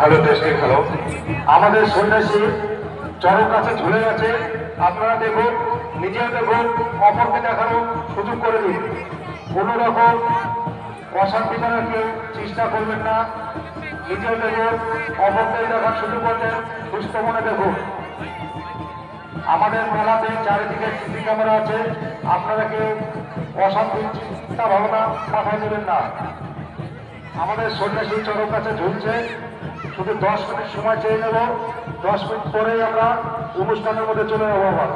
Hello testing hello আমাদের সন্ন্যাসী চরম কাছে ঝুলে গেছে আপনারা দেখুন নিজেও দেখুন, অপরকে দেখানো সুযোগ করে দিন। কোনো রকম অশান্তি করার কেউ চেষ্টা করবেন না। নিজেও দেখুন অপরকে দেখার সুযোগ করবেন। সুস্থ মনে দেখুন। আমাদের মেলাতে চারিদিকে সিসি ক্যামেরা আছে। আপনারা কেউ অশান্তি চিন্তা ভাবনা মাথায় দেবেন না। আমাদের সন্ন্যাসী চরম কাছে ঝুলছে। শুধু দশ মিনিট সময় চেয়ে নেব। দশ মিনিট পরেই আমরা অনুষ্ঠানের মধ্যে চলে যাব আবার।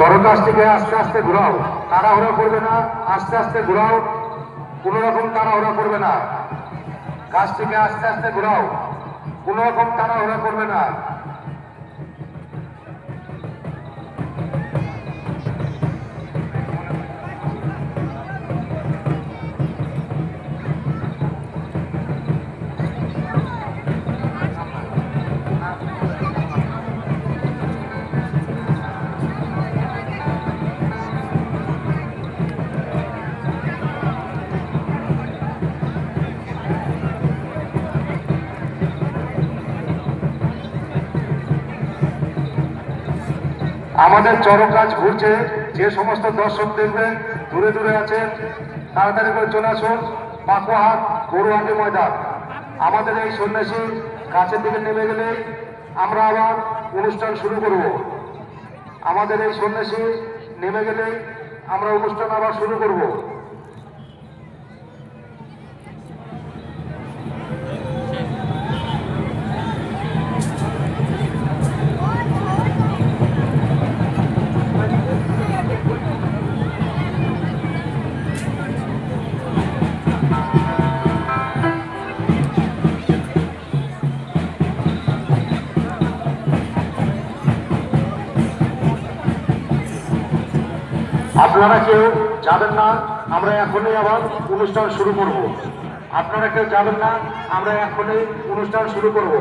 চরম থেকে আস্তে আস্তে ঘোরাও। তাড়াহুড়া করবে না। আস্তে আস্তে ঘোরাও। কোনো রকম তাড়াহুড়া করবে না। গাছ থেকে আস্তে আস্তে ঘোরাও। কোনো রকম তাড়াহুড়া করবে না। আমাদের চরম কাজ ঘুরছে। যে সমস্ত দর্শক দেখবেন, দূরে দূরে আছেন, তাড়াতাড়ি করে চলে আসুন। পাকুয়াহাট গরুহাটি ময়দান। আমাদের এই সন্ন্যাসী কাছের দিকে নেমে গেলে আমরা আবার অনুষ্ঠান শুরু করব। আমাদের এই সন্ন্যাসী নেমে গেলে আমরা অনুষ্ঠান আবার শুরু করব। আপনারা কেউ যাবেন না, আমরা এখনই আবার অনুষ্ঠান শুরু করব। আপনারা কেউ যাবেন না, আমরা এখনই অনুষ্ঠান শুরু করব।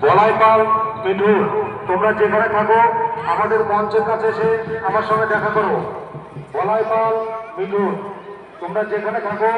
বলাইপাল মিঠুর তোমরা যেখানে থাকো, আমাদের মঞ্চের কাছে এসে আমার সঙ্গে দেখা করো। বলাইপাল মিঠুর তোমরা যেখানে থাকো